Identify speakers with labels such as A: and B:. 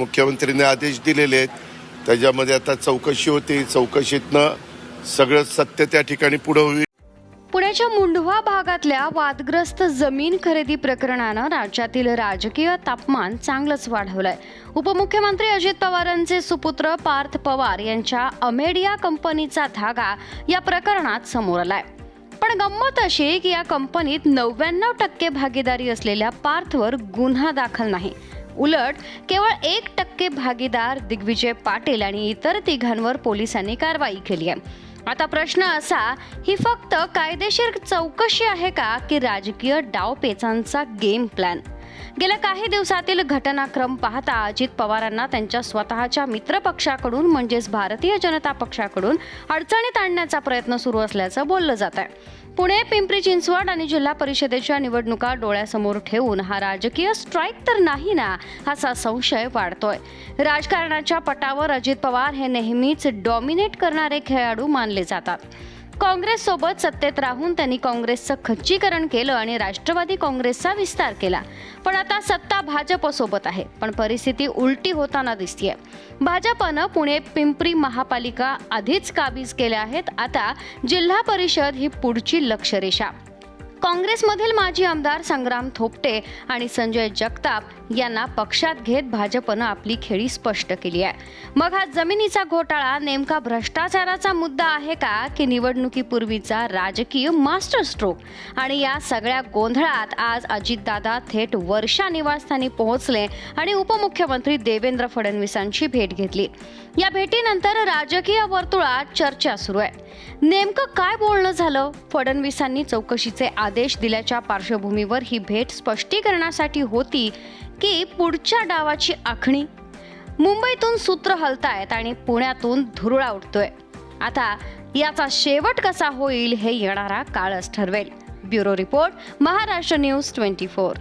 A: मुख्यमंत्र्यांनी आदेश दिलेले आहेत. त्याच्यामध्ये आता चौकशी होती. चौकशीतनं सगळं सत्य त्या ठिकाणी पुढं होईल.
B: पुण्याच्या मुंढवा भागातल्या वादग्रस्त जमीन खरेदी प्रकरणानं राज्यातील राजकीय तापमान चांगलंच वाढवलंय. उपमुख्यमंत्री अजित पवारांचे सुपुत्र पार्थ पवार यांच्या अमेडिया कंपनीचा धागा या प्रकरणात समोर आलाय. पण गंमत अशी की या कंपनीत नव्याण्णव टक्के भागीदारी असलेल्या पार्थवर गुन्हा दाखल नाही. उलट केवळ एक टक्के भागीदार दिग्विजय पाटील आणि इतर तिघांवर पोलिसांनी कारवाई केली आहे. आता प्रश्न असा ही फक्त कायदेशीर चौकशी आहे का की राजकीय डावपेचांचा गेम प्लॅन गेल्या काही दिवसातील घटनाक्रम पाहता अजित पवारांना त्यांच्या स्वतःच्या मित्रपक्षाकडून म्हणजेच भारतीय जनता पक्षाकडून अडचणीत आणण्याचा प्रयत्न सुरू असल्याचं बोललं जात आहे. पुणे पिंपरी चिंचवड आणि जिल्हा परिषदेच्या निवडणुका डोळ्यासमोर ठेवून हा राजकीय स्ट्राईक तर नाही ना असा संशय वाढतोय. राजकारणाच्या पटावर अजित पवार हे नेहमीच डॉमिनेट करणारे खेळाडू मानले जातात. काँग्रेस सोबत सत्तेत राहून त्यांनी काँग्रेसचं खच्चीकरण केलं आणि राष्ट्रवादी काँग्रेसचा विस्तार केला. पण आता सत्ता भाजपसोबत आहे. पण परिस्थिती उलटी होताना दिसतीये. भाजपनं पुणे पिंपरी महापालिका आधीच काबीज केल्या आहेत. आता जिल्हा परिषद ही पुढची लक्षरेषा. काँग्रेसमधील माजी आमदार संग्राम थोपटे आणि संजय जगताप यांना पक्षात घेत भाजपनं आपली खेळी स्पष्ट केली आहे. मग हा जमिनीचा घोटाळा नेमका भ्रष्टाचाराचा मुद्दा आहे का की निवडणुकीपूर्वीचा राजकीय मास्टर स्ट्रोक आणि या सगळ्या गोंधळात आज अजितदादा थेट वर्षा निवासस्थानी पोहोचले आणि उपमुख्यमंत्री देवेंद्र फडणवीसांची भेट घेतली. या भेटीनंतर राजकीय वर्तुळात चर्चा सुरू आहे. नेमकं काय बोलणं झालं? फडणवीसांनी चौकशीचे आदेश दिल्याच्या पार्श्वभूमीवर ही भेट स्पष्टीकरणासाठी होती की पुढच्या डावाची आखणी? मुंबईतून सूत्र हलतायत आणि पुण्यातून धुरळा उठतोय. आता याचा शेवट कसा होईल हे येणारा काळच ठरवेल. Bureau report Maharashtra news twenty four.